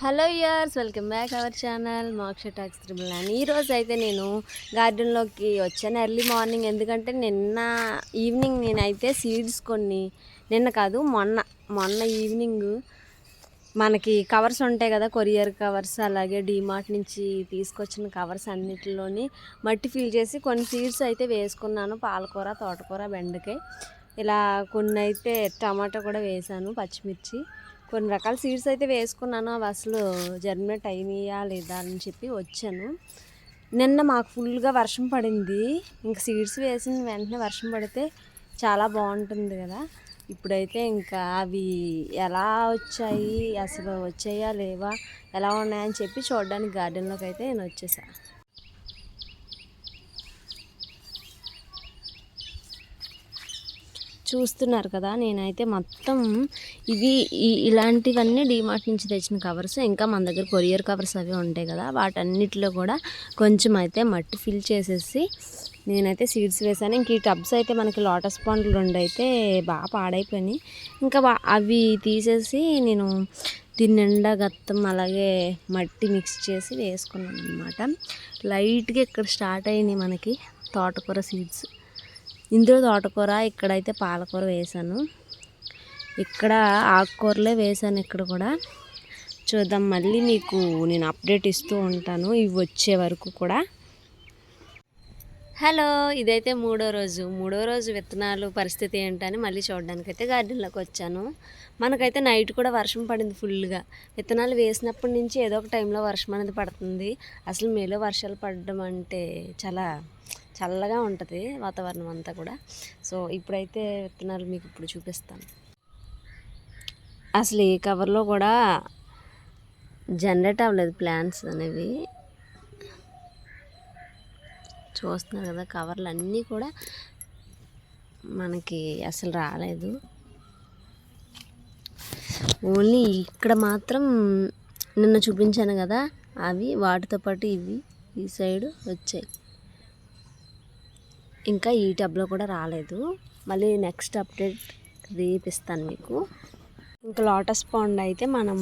Hello viewers welcome back our channel Moksha talks triple nine. ఈరోజు అయితే నేను గార్డెన్లోకి వచ్చాను ఎర్లీ మార్నింగ్ ఎందుకంటే నిన్న ఈవినింగ్ నేనైతే సీడ్స్ కొన్ని నిన్న కాదు మొన్న మొన్న ఈవినింగ్ మనకి కవర్స్ ఉంటాయి కదా కొరియర్ కవర్స్ అలాగే డీమార్ట్ నుంచి తీసుకొచ్చిన కవర్స్ అన్నిటిలోని మట్టి ఫిల్ చేసి కొన్ని సీడ్స్ అయితే వేసుకున్నాను పాలకూర తోటకూర బెండకాయ. ఇలా కొన్ని అయితే టమాటా కూడా వేసాను పచ్చిమిర్చి. కొన్ని రకాల సీడ్స్ అయితే వేసుకున్నాను. అవి అసలు జర్మినేట్ అయినాయా లేదా అని చెప్పి వచ్చాను. నిన్న మాకు ఫుల్గా వర్షం పడింది. ఇంకా సీడ్స్ వేసిన వెంటనే వర్షం పడితే చాలా బాగుంటుంది కదా. ఇప్పుడైతే ఇంకా అవి ఎలా వచ్చాయి అసలు వచ్చాయా లేవా ఎలా ఉన్నాయని చెప్పి చూడడానికి గార్డెన్లోకి అయితే నేను వచ్చేసాను చూస్తున్నారు కదా నేనైతే మొత్తం ఇవి ఇలాంటివన్నీ డీమార్ట్ నుంచి తెచ్చిన కవర్స్ ఇంకా మన దగ్గర కొరియర్ కవర్స్ అవి ఉంటాయి కదా వాటన్నిటిలో కూడా కొంచెం అయితే మట్టి ఫిల్ చేసేసి నేనైతే సీడ్స్ వేసాను. ఇంక ఈ టబ్స్ అయితే మనకి లోటస్ పాండ్లు రెండు అయితే బాగా పాడైపోయినాయి. ఇంకా అవి తీసేసి నేను దీని నిండా గత్తం అలాగే మట్టి మిక్స్ చేసి వేసుకున్నాను అనమాట లైట్గా ఇక్కడ స్టార్ట్ అయినాయి మనకి తోటకూర సీడ్స్ ఇందులో తోటకూర ఇక్కడైతే పాలకూర వేసాను ఇక్కడ ఆకుకూరలే వేసాను ఇక్కడ కూడా. చూద్దాం మళ్ళీ మీకు నేను అప్డేట్ ఇస్తూ ఉంటాను ఇవి వచ్చే వరకు కూడా. హలో ఇదైతే మూడో రోజు. మూడో రోజు విత్తనాలు పరిస్థితి ఏంటని మళ్ళీ చూడడానికి అయితే గార్డెన్లోకి వచ్చాను. మనకైతే నైట్ కూడా వర్షం పడింది ఫుల్గా విత్తనాలు వేసినప్పటి నుంచి ఏదో ఒక టైంలో వర్షం అనేది పడుతుంది. అసలు మేలో వర్షాలు పడడం అంటే చాలా చల్లగా ఉంటుంది వాతావరణం అంతా కూడా. సో ఇప్పుడైతే విత్తనాలు మీకు ఇప్పుడు చూపిస్తాను. అసలు ఈ కవర్లో కూడా జనరేట్ అవ్వలేదు ప్లాంట్స్ అనేవి. చూస్తున్నారు కదా కవర్లు అన్నీ కూడా మనకి అసలు రాలేదు. ఓన్లీ ఇక్కడ మాత్రం నిన్న చూపించాను కదా అవి వాటితో పాటు ఇవి ఈ సైడ్ వచ్చాయి. ఇంకా ఈ టబ్లో కూడా రాలేదు. మళ్ళీ నెక్స్ట్ అప్డేట్ రేపిస్తాను మీకు. ఇంకా లోటస్ పాండ్ అయితే మనం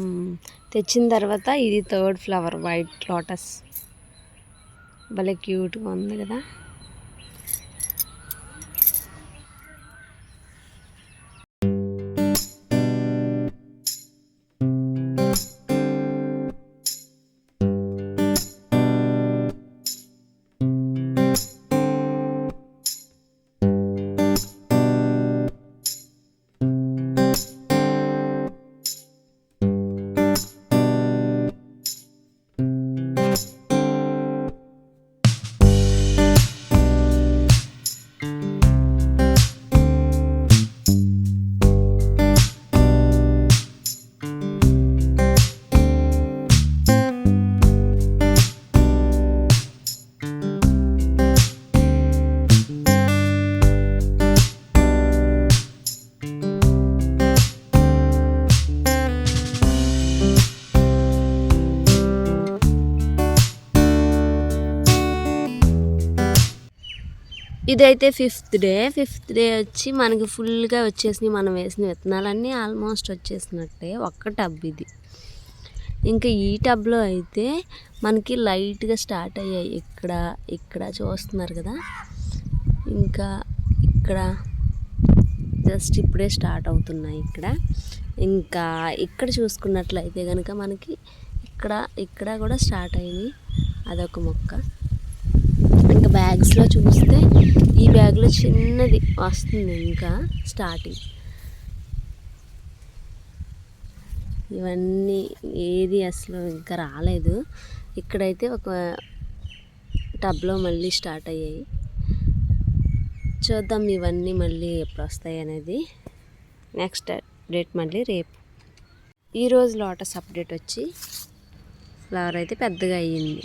తెచ్చిన తర్వాత ఇది థర్డ్ ఫ్లవర్ వైట్ లోటస్. భలే క్యూట్గా ఉంది కదా. ఇదైతే ఫిఫ్త్ డే. ఫిఫ్త్ డే వచ్చి మనకి ఫుల్గా వచ్చేసినాయి మనం వేసిన విత్తనాలన్నీ ఆల్మోస్ట్ వచ్చేసినట్టే. ఒక్క టబ్ ఇది. ఇంకా ఈ టబ్లో అయితే మనకి లైట్గా స్టార్ట్ అయ్యాయి. ఇక్కడ ఇక్కడ చూస్తున్నారు కదా? ఇంకా ఇక్కడ జస్ట్ ఇప్పుడే స్టార్ట్ అవుతున్నాయి ఇక్కడ. ఇంకా ఇక్కడ చూసుకున్నట్లయితే కనుక మనకి ఇక్కడ ఇక్కడ కూడా స్టార్ట్ అయింది అదొక మొక్క. బ్యాగ్స్లో చూస్తే ఈ బ్యాగ్లో చిన్నది వస్తుంది ఇంకా స్టార్టింగ్. ఇవన్నీ ఏది అసలు ఇంకా రాలేదు. ఇక్కడైతే ఒక టబ్లో మళ్ళీ స్టార్ట్ అయ్యాయి. చూద్దాం ఇవన్నీ మళ్ళీ ఎప్పుడు వస్తాయి అనేది. నెక్స్ట్ డేట్ మళ్ళీ రేపు. ఈరోజు లోటస్ అప్డేట్ వచ్చి ఫ్లవర్ అయితే పెద్దగా అయ్యింది.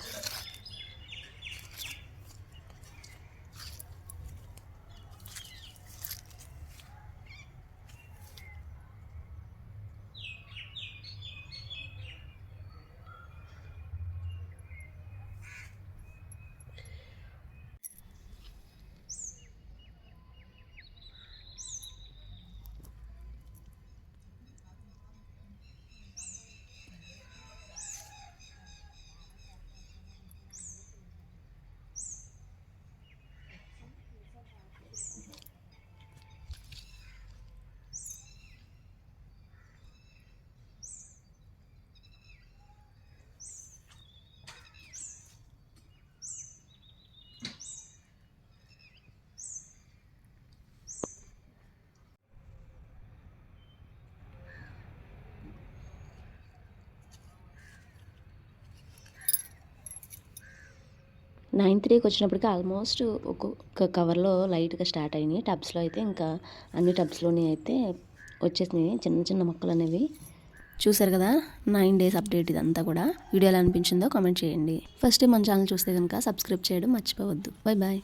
నైన్ త్రీకి వచ్చినప్పటికి ఆల్మోస్ట్ ఒక్కొక్క కవర్లో లైట్గా స్టార్ట్ అయినాయి. టబ్స్లో అయితే ఇంకా అన్ని టబ్స్లోనే అయితే వచ్చేసినాయి. చిన్న చిన్న మొక్కలు అనేవి. చూసారు కదా? నైన్ డేస్ అప్డేట్ ఇదంతా కూడా. వీడియో ఎలా అనిపించిందో కామెంట్ చేయండి. ఫస్ట్ మన ఛానల్ చూస్తే కనుక సబ్స్క్రైబ్ చేయడం మర్చిపోవద్దు. Bye bye.